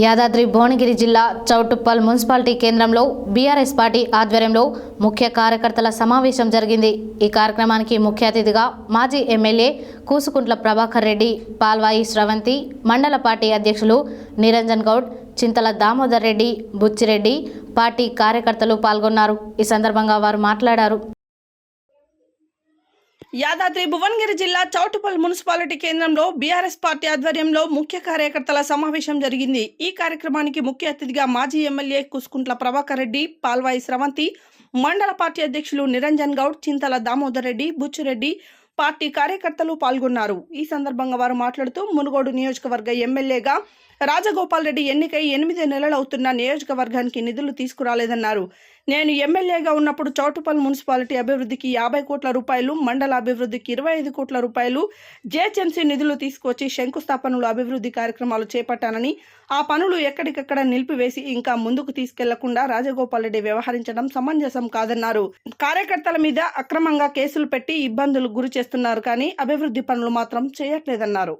యాదాద్రి భువనగిరి జిల్లా చౌటుప్పల్ మున్సిపాలిటీ కేంద్రంలో BRS party ఆధ్వర్యంలో ముఖ్య కార్యకర్తల సమావేశం జరిగింది. ఈ కార్యక్రమానికి ముఖ్య అతిథిగా మాజీ ఎమ్మెల్యే కూసుకుంట్ల ప్రభాకర్ రెడ్డి పాల్వాయి స్రవంతి మండల పార్టీ అధ్యక్షులు నిరంజన్ గౌడ్ చింతల దామోదర్ రెడ్డి బుచ్చిరెడ్డి పార్టీ కార్యకర్తలు పాల్గొన్నారు. ఈ సందర్భంగా వారు మాట్లాడారు. యాదాద్రి భువనగిరి జిల్లా చౌటుపల్ మున్సిపాలిటీ కేంద్రంలో బీఆర్ఎస్ పార్టీ ఆధ్వర్యంలో ముఖ్య కార్యకర్తల సమావేశం జరిగింది. ఈ కార్యక్రమానికి ముఖ్య అతిథిగా మాజీ ఎమ్మెల్యే కుస్కుంట్ల ప్రభాకర్ రెడ్డి పాల్వాయి స్రవంతి మండల పార్టీ అధ్యక్షులు నిరంజన్ గౌడ్ చింతల దామోదర్ రెడ్డి బుచ్చిరెడ్డి పార్టీ కార్యకర్తలు పాల్గొన్నారు. ఈ సందర్భంగా వారు మాట్లాడుతూ మునుగోడు నియోజకవర్గ ఎమ్మెల్యేగా రాజగోపాల్ రెడ్డి ఎన్నికై ఎనిమిది నెలలు అవుతున్న నియోజకవర్గానికి నిధులు తీసుకురాలేదన్నారు. నేను ఎమ్మెల్యేగా ఉన్నప్పుడు చౌటుపల్ మున్సిపాలిటీ అభివృద్ధికి యాభై కోట్ల రూపాయలు మండల అభివృద్ధికి ఇరవై ఐదు కోట్ల రూపాయలు జేహెచ్ఎంసీ నిధులు తీసుకొచ్చి శంకుస్థాపనలు అభివృద్ధి కార్యక్రమాలు చేపట్టానని ఆ పనులు ఎక్కడికక్కడ నిలిపివేసి ఇంకా ముందుకు తీసుకెళ్ళకుండా రాజగోపాల్ రెడ్డి వ్యవహరించడం సమంజసం కాదన్నారు. కార్యకర్తల మీద అక్రమంగా కేసులు పెట్టి ఇబ్బందులు గురి చేస్తున్నారు కానీ అభివృద్ధి పనులు మాత్రం చేయట్లేదన్నారు.